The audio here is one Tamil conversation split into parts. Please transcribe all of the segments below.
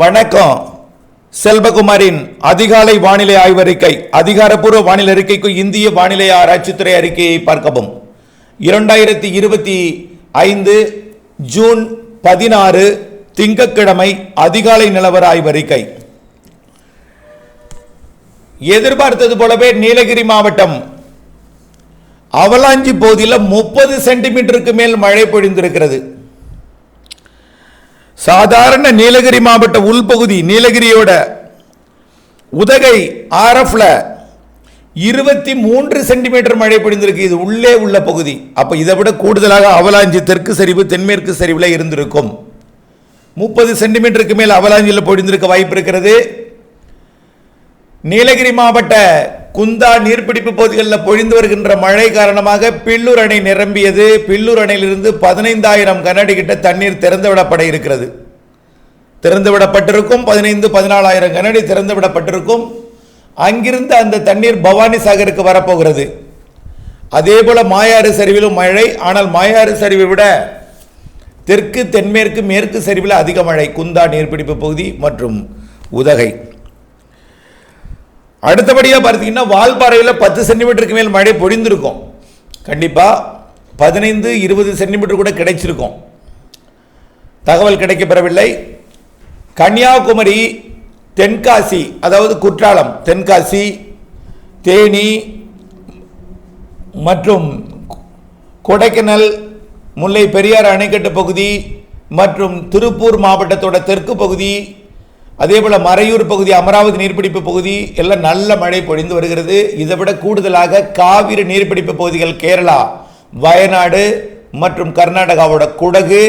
வணக்கம். செல்வகுமாரின் அதிகாலை வானிலை ஆய்வறிக்கை அதிகாரப்பூர்வ வானிலை அறிக்கைக்கு இந்திய வானிலை ஆராய்ச்சித்துறை அறிக்கையை பார்க்கவும். இரண்டாயிரத்தி இருபத்தி ஐந்து ஜூன் பதினாறு திங்கட்கிழமை அதிகாலை நிலவர ஆய்வறிக்கை. எதிர்பார்த்தது போலவே நீலகிரி மாவட்டம் அவலாஞ்சி பகுதியில் முப்பது சென்டிமீட்டருக்கு மேல் மழை பொழிந்திருக்கிறது. சாதாரண நீலகிரி மாவட்ட உள்பகுதி நீலகிரியோட உதகை ஆர்எஃப்ல இருபத்தி மூன்று சென்டிமீட்டர் மழை பொழிந்திருக்கு. இது உள்ளே உள்ள பகுதி. அப்ப இதை விட கூடுதலாக அவலாஞ்சி தெற்கு சரிவு தென்மேற்கு சரிவில் இருந்திருக்கும். முப்பது சென்டிமீட்டருக்கு மேல் அவலாஞ்சியில் பொழிந்திருக்க வாய்ப்பு இருக்கிறது. நீலகிரி மாவட்ட குந்தா நீர்பிடிப்பு பகுதிகளில் பொழிந்து வருகின்ற மழை காரணமாக பில்லூர் அணை நிரம்பியது. பில்லூர் அணையிலிருந்து பதினைந்தாயிரம் கனஅடி கிட்ட தண்ணீர் திறந்துவிடப்பட இருக்கிறது. திறந்துவிடப்பட்டிருக்கும். பதினைந்து பதினாலாயிரம் கனஅடி திறந்துவிடப்பட்டிருக்கும். அங்கிருந்து அந்த தண்ணீர் பவானி சாகருக்கு வரப்போகிறது. அதேபோல் மாயாறு சரிவிலும் மழை. ஆனால் மாயாறு சரிவை விட தெற்கு தென்மேற்கு மேற்கு சரிவில் அதிக மழை. குந்தா நீர்பிடிப்பு பகுதி மற்றும் உதகை. அடுத்தபடியாக பார்த்தீங்கன்னா வால்பாறையில் பத்து சென்டிமீட்டருக்கு மேல் மழை பொழிந்திருக்கும். கண்டிப்பாக பதினைந்து இருபது சென்டிமீட்டர் கூட கிடைச்சிருக்கும். தகவல் கிடைக்கப்பெறவில்லை. கன்னியாகுமரி தென்காசி அதாவது குற்றாலம் தென்காசி தேனி மற்றும் கொடைக்கானல் முல்லை பெரியார் அணைக்கட்டு பகுதி மற்றும் திருப்பூர் மாவட்டத்தோட தெற்கு பகுதி அதே போல் மறையூர் பகுதி அமராவதி நீர்பிடிப்பு பகுதி எல்லாம் நல்ல மழை பொழிந்து வருகிறது. இதை விட கூடுதலாக காவிரி நீர்பிடிப்பு பகுதிகள் கேரளா வயநாடு மற்றும் கர்நாடகாவோட குடகு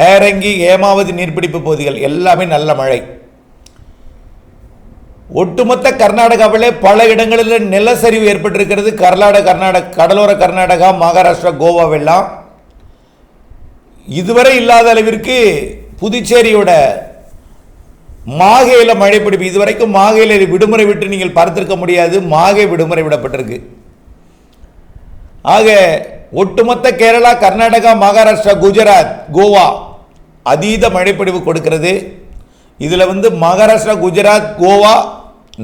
ஹேரங்கி ஏமாவதி நீர்பிடிப்பு பகுதிகள் எல்லாமே நல்ல மழை. ஒட்டுமொத்த கர்நாடகாவிலே பல இடங்களில் நிலச்சரிவு ஏற்பட்டிருக்கிறது. கர்நாடக கர்நாடக கடலோர கர்நாடகா மகாராஷ்டிரா கோவாவெல்லாம். இதுவரை இல்லாத அளவிற்கு புதுச்சேரியோட மாகையில் மழை பிடிப்பு இதுவரைக்கும் மாகையில் விடுமுறை விட்டு நீங்கள் பார்த்திருக்க முடியாது. மாகை விடுமுறை விடப்பட்டிருக்கு. ஆக ஒட்டுமொத்த கேரளா கர்நாடகா மகாராஷ்டிரா குஜராத் கோவா அதீத மழைப்பிடிவு கொடுக்கிறது. இதில் வந்து மகாராஷ்டிரா குஜராத் கோவா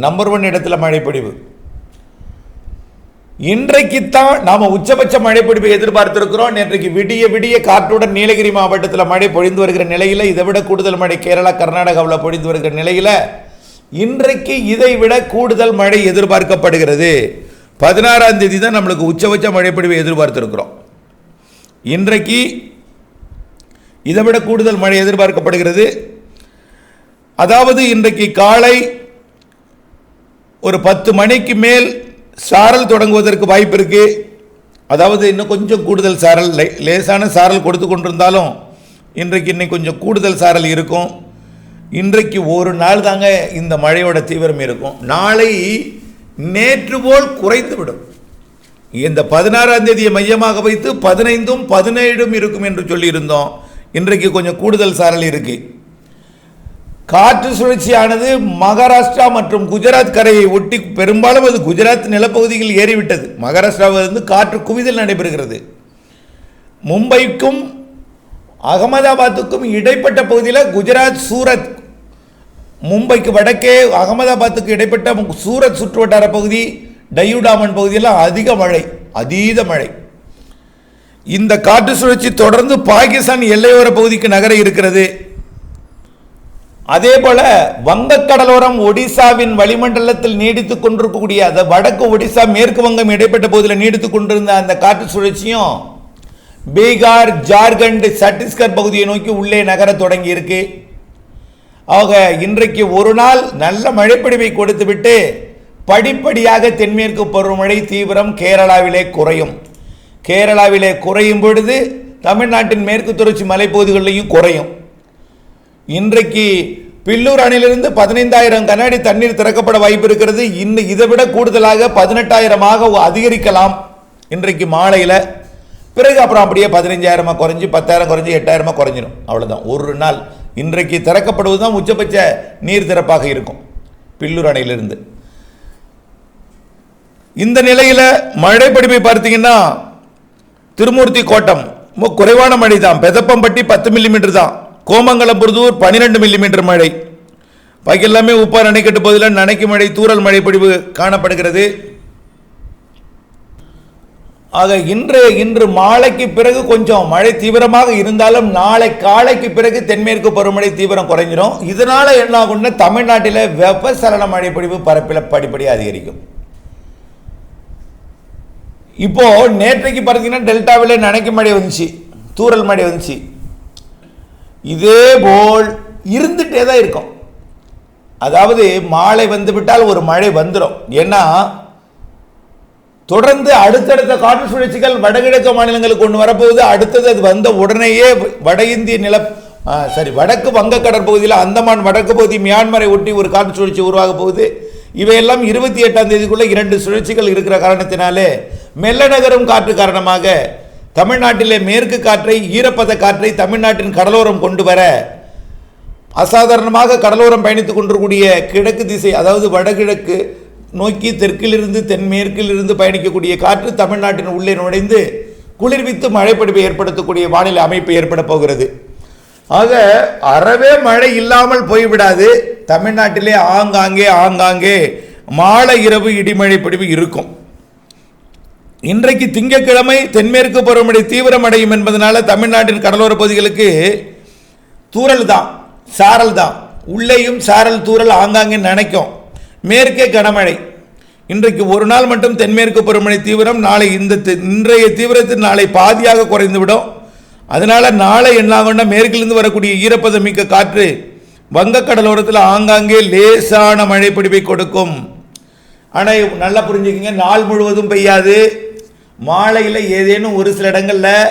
நம்பர் ஒன் இடத்துல மழைப்பிடிவு இன்றைக்குத்தான் நாம உச்சபட்ச மழைப்பொழிவை எதிர்பார்த்திருக்கிறோம். நேற்றைக்கு விடிய விடிய காற்றுடன் நீலகிரி மாவட்டத்தில் மழை பொழிந்து வருகிற நிலையில் இதை விட கூடுதல் மழை கேரளா கர்நாடகாவில் பொழிந்து வருகிற நிலையில் இன்றைக்கு இதை விட கூடுதல் மழை எதிர்பார்க்கப்படுகிறது. பதினாறாம் தேதி தான் நம்மளுக்கு உச்சபட்ச மழைப்பொழிவை எதிர்பார்த்திருக்கிறோம். இன்றைக்கு இதை விட கூடுதல் மழை எதிர்பார்க்கப்படுகிறது. அதாவது இன்றைக்கு காலை ஒரு பத்து மணிக்கு மேல் சாரல் தொடங்குவதற்கு வாய்ப்பு இருக்குது அதாவது இன்னும் கொஞ்சம் கூடுதல் சாரல் லே- லேசான சாரல் கொடுத்து கொண்டிருந்தாலும் இன்றைக்கு இன்னைக்கு கொஞ்சம் கூடுதல் சாரல் இருக்கும். இன்றைக்கு ஒரு நாள் தாங்க இந்த மழையோட தீவிரம் இருக்கும். நாளை நேற்று போல் குறைந்து விடும். இந்த பதினாறாம் தேதியை மையமாக வைத்து பதினைந்தும் பதினேழும் இருக்கும் என்று சொல்லியிருந்தோம். இன்றைக்கு கொஞ்சம் கூடுதல் சாரல் இருக்குது காற்று சுழற்சியானது மகாராஷ்டிரா மற்றும் குஜராத் கரையை ஒட்டி பெரும்பாலும் அது குஜராத் நிலப்பகுதியில் ஏறிவிட்டது. மகாராஷ்டிராவிலிருந்து காற்று குவிதல் நடைபெறுகிறது. மும்பைக்கும் அகமதாபாத்துக்கும் இடைப்பட்ட பகுதியில் குஜராத் சூரத் மும்பைக்கு வடக்கே அகமதாபாத்துக்கு இடைப்பட்ட சூரத் சுற்றுவட்டார பகுதி டையூடாமன் பகுதியெல்லாம் அதிக மழை அதீத மழை. இந்த காற்று சுழற்சி தொடர்ந்து பாகிஸ்தான் எல்லையோர பகுதிக்கு நகர இருக்கிறது. அதே போல வங்கக்கடலோரம் ஒடிசாவின் வளிமண்டலத்தில் நீடித்துக் கொண்டிருக்கக்கூடிய அந்த வடக்கு ஒடிசா மேற்கு வங்கம் இடைப்பட்ட பகுதியில் நீடித்துக் கொண்டிருந்த அந்த காற்று சுழற்சியும் பீகார் ஜார்க்கண்ட் சத்தீஸ்கர் பகுதியை நோக்கி உள்ளே நகர தொடங்கி இருக்கு ஆக இன்றைக்கு ஒரு நாள் நல்ல மழைப்பிடிவை கொடுத்துவிட்டு படிப்படியாக தென்மேற்கு பருவமழை தீவிரம் கேரளாவிலே குறையும். கேரளாவிலே குறையும் பொழுது தமிழ்நாட்டின் மேற்கு தொடர்ச்சி மலைப்பகுதிகளிலையும் குறையும். இன்றைக்கு பில்லூர் அணையிலிருந்து பதினைந்தாயிரம் கண்ணாடி தண்ணீர் திறக்கப்பட வாய்ப்பு இருக்கிறது. இன்னும் இதை விட கூடுதலாக பதினெட்டாயிரமாக அதிகரிக்கலாம் இன்றைக்கு மாலையில். பிறகு அப்புறம் அப்படியே பதினஞ்சாயிரமா குறைஞ்சி பத்தாயிரம் குறைஞ்சி எட்டாயிரமாக குறைஞ்சிடும் அவ்வளோதான் ஒரு நாள் இன்றைக்கு திறக்கப்படுவது தான் உச்சபட்ச நீர் திறப்பாக இருக்கும் பில்லூர் அணையிலிருந்து. இந்த நிலையில் மழை படிப்பை பார்த்தீங்கன்னா திருமூர்த்தி கோட்டம் ரொம்ப குறைவான மழை தான் பெதப்பம்பட்டி பத்து மில்லிமீட்டர் தான். கோமங்கலம்புரதூர் பன்னிரெண்டு மில்லிமீட்டர் மழை. பாக்கி எல்லாமே உப்பார் அணைக்கட்டு பகுதியில் நனைக்கு மழை தூரல் மழை காணப்படுகிறது. ஆக இன்று இன்று மாலைக்கு பிறகு கொஞ்சம் மழை தீவிரமாக இருந்தாலும் நாளை காலைக்கு பிறகு தென்மேற்கு பருவமழை தீவிரம் குறைஞ்சிரும். இதனால என்ன ஆகும்னா தமிழ்நாட்டில் வெப்பசலன மழை பொழிவு பரப்பில் படிப்படியாக அதிகரிக்கும். இப்போ நேற்றைக்கு பார்த்தீங்கன்னா டெல்டாவில் நனைக்கு மழை வந்துச்சு தூரல் மழை வந்துச்சு. இதே போல் இருந்துட்டே தான் இருக்கும். அதாவது மாலை வந்து விட்டால் ஒரு மழை வந்துடும் ஏன்னா தொடர்ந்து அடுத்தடுத்த காற்று சுழற்சிகள் வடகிழக்கு மாநிலங்களுக்கு ஒன்று வரப்போகுது. அடுத்தது அது வந்த உடனேயே வட இந்திய நில சாரி சரி வடக்கு வங்க கடற்பகுதியில் அந்தமான் வடக்கு பகுதி மியான்மரை ஒட்டி ஒரு காற்று சுழற்சி உருவாக போகுது. இவையெல்லாம் இருபத்தி எட்டாம் தேதிக்குள்ள இரண்டு சுழற்சிகள் இருக்கிற காரணத்தினாலே மெல்ல நகரும் காற்று காரணமாக தமிழ்நாட்டிலே மேற்கு காற்றை ஈரப்பத காற்றை தமிழ்நாட்டின் கடலோரம் கொண்டு வர அசாதாரணமாக கடலோரம் பயணித்துக் கொண்டிருக்கூடிய கிழக்கு திசை அதாவது வடகிழக்கு நோக்கி தெற்கிலிருந்து தென்மேற்கிலிருந்து பயணிக்கக்கூடிய காற்று தமிழ்நாட்டின் உள்ளே நுழைந்து குளிர்வித்து மழைப்பொழிவை ஏற்படுத்தக்கூடிய வானிலை அமைப்பு ஏற்பட போகிறது. ஆக அறவே மழை இல்லாமல் போய்விடாது. தமிழ்நாட்டிலே ஆங்காங்கே ஆங்காங்கே மாலை இரவு இடிமழை பொழிவு இருக்கும். இன்றைக்கு திங்கட்கிழமை தென்மேற்கு பருவமழை தீவிரமடையும் என்பதனால தமிழ்நாட்டின் கடலோர பகுதிகளுக்கு தூரல் தான் சாரல் தான். உள்ளேயும் சாரல் தூரல் ஆங்காங்கே நினைக்கும். மேற்கே கனமழை. இன்றைக்கு ஒரு நாள் மட்டும் தென்மேற்கு பருவமழை தீவிரம் நாளை இந்த இன்றைய தீவிரத்தில் நாளை பாதியாக குறைந்துவிடும். அதனால நாளை என்னாகும்னா மேற்கிலிருந்து வரக்கூடிய ஈரப்பதம் மிக்க காற்று வங்கக்கடலோரத்தில் ஆங்காங்கே லேசான மழை பிடிப்பை கொடுக்கும். ஆனால் நல்லா புரிஞ்சுக்கிங்க நாள் முழுவதும் பெய்யாது. மாலையில் ஏதேனும் ஒரு சில இடங்களில்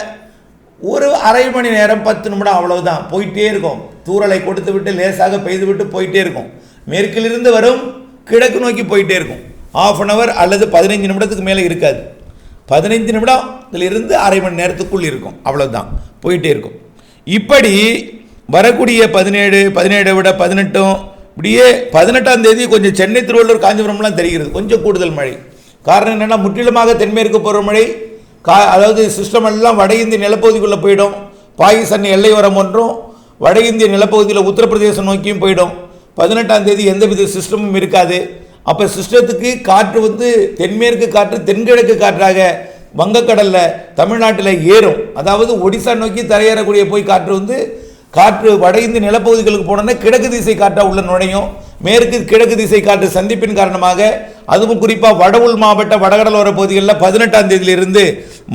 ஒரு அரை மணி நேரம் பத்து நிமிடம் அவ்வளவுதான். போயிட்டே இருக்கும். தூரலை கொடுத்து விட்டு லேசாக பெய்து விட்டு போயிட்டே இருக்கும். மேற்கிலிருந்து வரும் கிழக்கு நோக்கி போயிட்டே இருக்கும். ஆஃப் அன் ஹவர் அல்லது பதினைஞ்சு நிமிடத்துக்கு மேலே இருக்காது. பதினைஞ்சு நிமிடம் இதிலிருந்து அரை மணி நேரத்துக்குள் இருக்கும். அவ்வளோதான் போயிட்டே இருக்கும். இப்படி வரக்கூடிய பதினேழு பதினேழை விட பதினெட்டும் இப்படியே பதினெட்டாம் தேதி கொஞ்சம் சென்னை திருவள்ளூர் காஞ்சிபுரம்லாம் தெரிகிறது. கொஞ்சம் கூடுதல் மழை. காரணம் என்னென்னா முற்றிலுமாக தென்மேற்கு பருவமழை கா அதாவது சிஸ்டம் எல்லாம் வட இந்திய நிலப்பகுதிக்குள்ளே போயிடும். பாகிஸ்தான் எல்லை வரம் ஒன்றும் வட இந்திய நிலப்பகுதியில் உத்தரப்பிரதேசம் நோக்கியும் போயிடும். பதினெட்டாம் தேதி எந்தவித சிஸ்டமும் இருக்காது. அப்போ சிஸ்டத்துக்கு காற்று வந்து தென்மேற்கு காற்று தென்கிழக்கு காற்றாக வங்கக்கடலில் தமிழ்நாட்டில் ஏறும். அதாவது ஒடிசா நோக்கி தரையேறக்கூடிய போய் காற்று வந்து காற்று வட இந்திய நிலப்பகுதிகளுக்கு போனோன்னா கிழக்கு திசை காற்றாக உள்ள நுழையும். மேற்கு கிழக்கு திசை காற்று சந்திப்பின் காரணமாக அதுவும் குறிப்பாக வடவுள் மாவட்ட வடகடலோர பகுதிகளில் பதினெட்டாம் தேதியிலிருந்து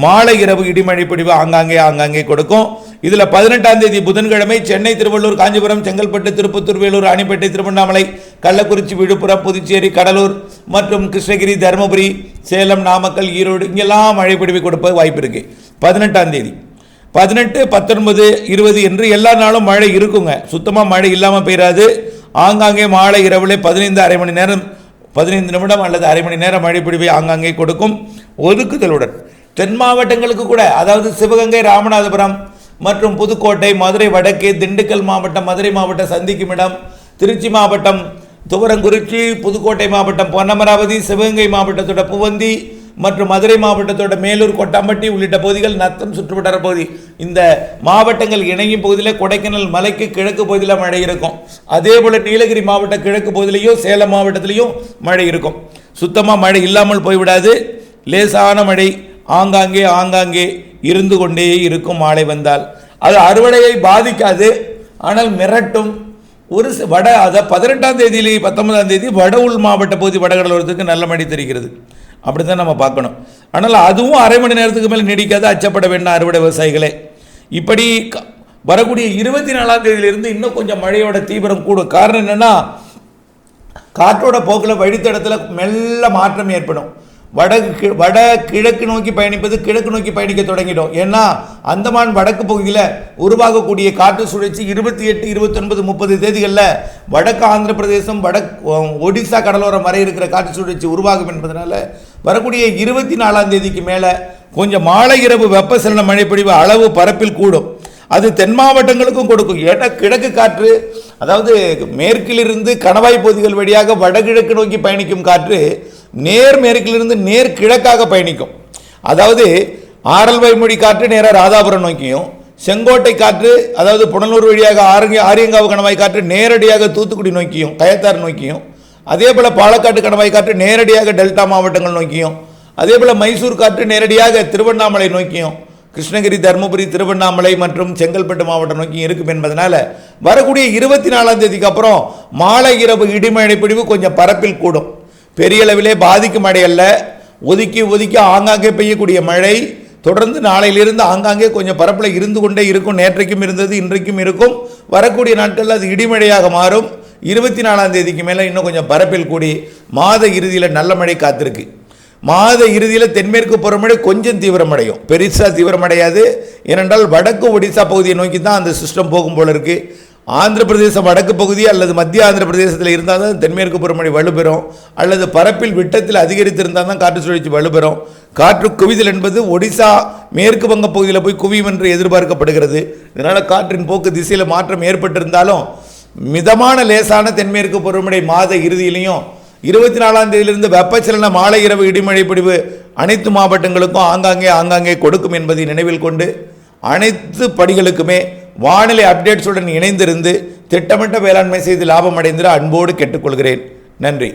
மாலை இரவு இடிமழை பிடிவு ஆங்காங்கே ஆங்காங்கே கொடுக்கும். இதில் பதினெட்டாம் தேதி புதன்கிழமை சென்னை திருவள்ளூர் காஞ்சிபுரம் செங்கல்பட்டு திருப்பத்தூர் வேலூர் ராணிப்பேட்டை திருவண்ணாமலை கள்ளக்குறிச்சி விழுப்புரம் புதுச்சேரி கடலூர் மற்றும் கிருஷ்ணகிரி தருமபுரி சேலம் நாமக்கல் ஈரோடு இங்கெல்லாம் மழை பிடிவு கொடுப்ப வாய்ப்பு இருக்கு. பதினெட்டாம் தேதி. பதினெட்டு பத்தொன்பது இருபது என்று எல்லா நாளும் மழை இருக்குங்க. சுத்தமாக மழை இல்லாமல் பெய்யாது ஆங்காங்கே மாலை இரவில் பதினைந்து அரை மணி நேரம் பதினைந்து நிமிடம் அல்லது அரை மணி நேரம் மழை பிடிவை ஆங்காங்கே கொடுக்கும் ஒதுக்குதலுடன். தென் மாவட்டங்களுக்கு கூட அதாவது சிவகங்கை ராமநாதபுரம் மற்றும் புதுக்கோட்டை மதுரை வடக்கே திண்டுக்கல் மாவட்டம் மதுரை மாவட்டம் சந்திக்கும் இடம் திருச்சி மாவட்டம் துவரங்குறிச்சி புதுக்கோட்டை மாவட்டம் பொன்னமராவதி சிவகங்கை மாவட்டத்தோட புவந்தி மற்றும் மதுரை மாவட்டத்தோட மேலூர் கொட்டாம்பட்டி உள்ளிட்ட பகுதிகள் நத்தம் சுற்றுவட்டார பகுதி. இந்த மாவட்டங்கள் இணையும் பகுதியில் கொடைக்கானல் மலைக்கு கிழக்கு பகுதியில் மழை இருக்கும். அதே போல் நீலகிரி மாவட்ட கிழக்கு பகுதியிலையும் சேலம் மாவட்டத்திலையும் மழை இருக்கும். சுத்தமாக மழை இல்லாமல் போய்விடாது. லேசான மழை ஆங்காங்கே ஆங்காங்கே இருந்து கொண்டே இருக்கும் மாலை வந்தால். அது அறுவடையை பாதிக்காது. ஆனால் மிரட்டும். ஒரு வட அதை பதினெட்டாம் தேதியிலேயே பத்தொன்பதாம் தேதி வட உள் மாவட்ட பகுதி வடகடலோரத்துக்கு நல்ல மழை தெரிகிறது. அப்படி தான் நம்ம பார்க்கணும். ஆனால் அதுவும் அரை மணி நேரத்துக்கு மேலே நீடிக்காது அச்சப்பட வேண்டாம் அறுவடை விவசாயிகளே. இப்படி க- வரக்கூடிய இருபத்தி நாலாம் தேதியிலிருந்து இன்னும் கொஞ்சம் மழையோட தீவிரம் கூடும். காரணம் என்னன்னா காற்றோட போக்கில் வழித்தடத்தில் மெல்ல மாற்றம் ஏற்படும். வட கி- வட கிழக்கு நோக்கி பயணிப்பது கிழக்கு நோக்கி பயணிக்க தொடங்கிடும் ஏன்னா அந்தமான் வடக்கு பகுதியில் உருவாகக்கூடிய காற்று சுழற்சி இருபத்தி எட்டு இருபத்தொன்பது முப்பது தேதிகளில் வடக்கு ஆந்திர பிரதேசம் வட ஒடிசா கடலோரம் வரை இருக்கிற காற்று சுழற்சி உருவாகும் என்பதனால வரக்கூடிய இருபத்தி நாலாம் தேதிக்கு மேலே கொஞ்சம் மாலை இரவு வெப்பசலன மழைப்பொழிவு அளவு பரப்பில் கூடும். அது தென் மாவட்டங்களுக்கும் கொடுக்கும். ஏன்னா கிழக்கு காற்று அதாவது மேற்கிலிருந்து கணவாய் பகுதிகள் வழியாக வடகிழக்கு நோக்கி பயணிக்கும் காற்று நேர் மேற்கிலிருந்து நேர் கிழக்காக பயணிக்கும். அதாவது ஆரல் வைமொழி காற்று நேராக ராதாபுரம் நோக்கியும் செங்கோட்டை காற்று அதாவது புனலூர் வழியாக ஆரங்க ஆரியங்காவு கணவாய் காற்று நேரடியாக தூத்துக்குடி நோக்கியும் கயத்தார் நோக்கியும் அதே போல் பாலக்காட்டு கணவாய் காற்று நேரடியாக டெல்டா மாவட்டங்கள் நோக்கியும் அதே போல் மைசூர் காற்று நேரடியாக திருவண்ணாமலை நோக்கியும் கிருஷ்ணகிரி தருமபுரி திருவண்ணாமலை மற்றும் செங்கல்பட்டு மாவட்டம் நோக்கி இருக்கும் என்பதனால் வரக்கூடிய இருபத்தி நாலாம் தேதிக்கு அப்புறம் மாலை இரவு இடிமழை பிடிவு கொஞ்சம் பரப்பில் கூடும். பெரிய அளவிலே பாதிக்கும் மழை அல்ல. ஒதுக்கி ஒதுக்கி ஆங்காங்கே பெய்யக்கூடிய மழை தொடர்ந்து நாளையிலிருந்து ஆங்காங்கே கொஞ்சம் பரப்பில் இருந்து கொண்டே இருக்கும். நேற்றைக்கும் இருந்தது இன்றைக்கும் இருக்கும். வரக்கூடிய நாட்களில் அது இடிமழையாக மாறும். இருபத்தி நாலாம் தேதிக்கு மேலே இன்னும் கொஞ்சம் பரப்பில் கூடி மாத இறுதியில் நல்ல மழை காத்திருக்கு. மாத இறுதியில் தென்மேற்கு பருவமழை கொஞ்சம் தீவிரமடையும். பெருசாக தீவிரமடையாது. ஏனென்றால் வடக்கு ஒடிசா பகுதியை நோக்கி தான் அந்த சிஸ்டம் போகும் போல இருக்குது ஆந்திர பிரதேசம் வடக்கு பகுதி அல்லது மத்திய ஆந்திர பிரதேசத்தில் இருந்தால் தான் தென்மேற்கு பருவமழை வலுப்பெறும். அல்லது பரப்பில் விட்டத்தில் அதிகரித்திருந்தால் தான் காற்று சுழற்சி வலுப்பெறும். காற்று குவிதல் என்பது ஒடிசா மேற்கு வங்க பகுதியில் போய் குவியும் என்று எதிர்பார்க்கப்படுகிறது. இதனால் காற்றின் போக்கு திசையில் மாற்றம் ஏற்பட்டிருந்தாலும் மிதமான லேசான தென்மேற்கு பருவமழை மாத இறுதியிலையும் இருபத்தி நாலாம் தேதியிலிருந்து வெப்பச்சலன மாலை இரவு இடிமழை பிடிவு அனைத்து மாவட்டங்களுக்கும் ஆங்காங்கே ஆங்காங்கே கொடுக்கும் என்பதை நினைவில் கொண்டு அனைத்து படிகளுக்குமே வானிலை அப்டேட்ஸுடன் இணைந்திருந்து திட்டமிட்ட வேளாண்மை செய்து லாபம் அடைந்திட அன்போடு கேட்டுக்கொள்கிறேன். நன்றி.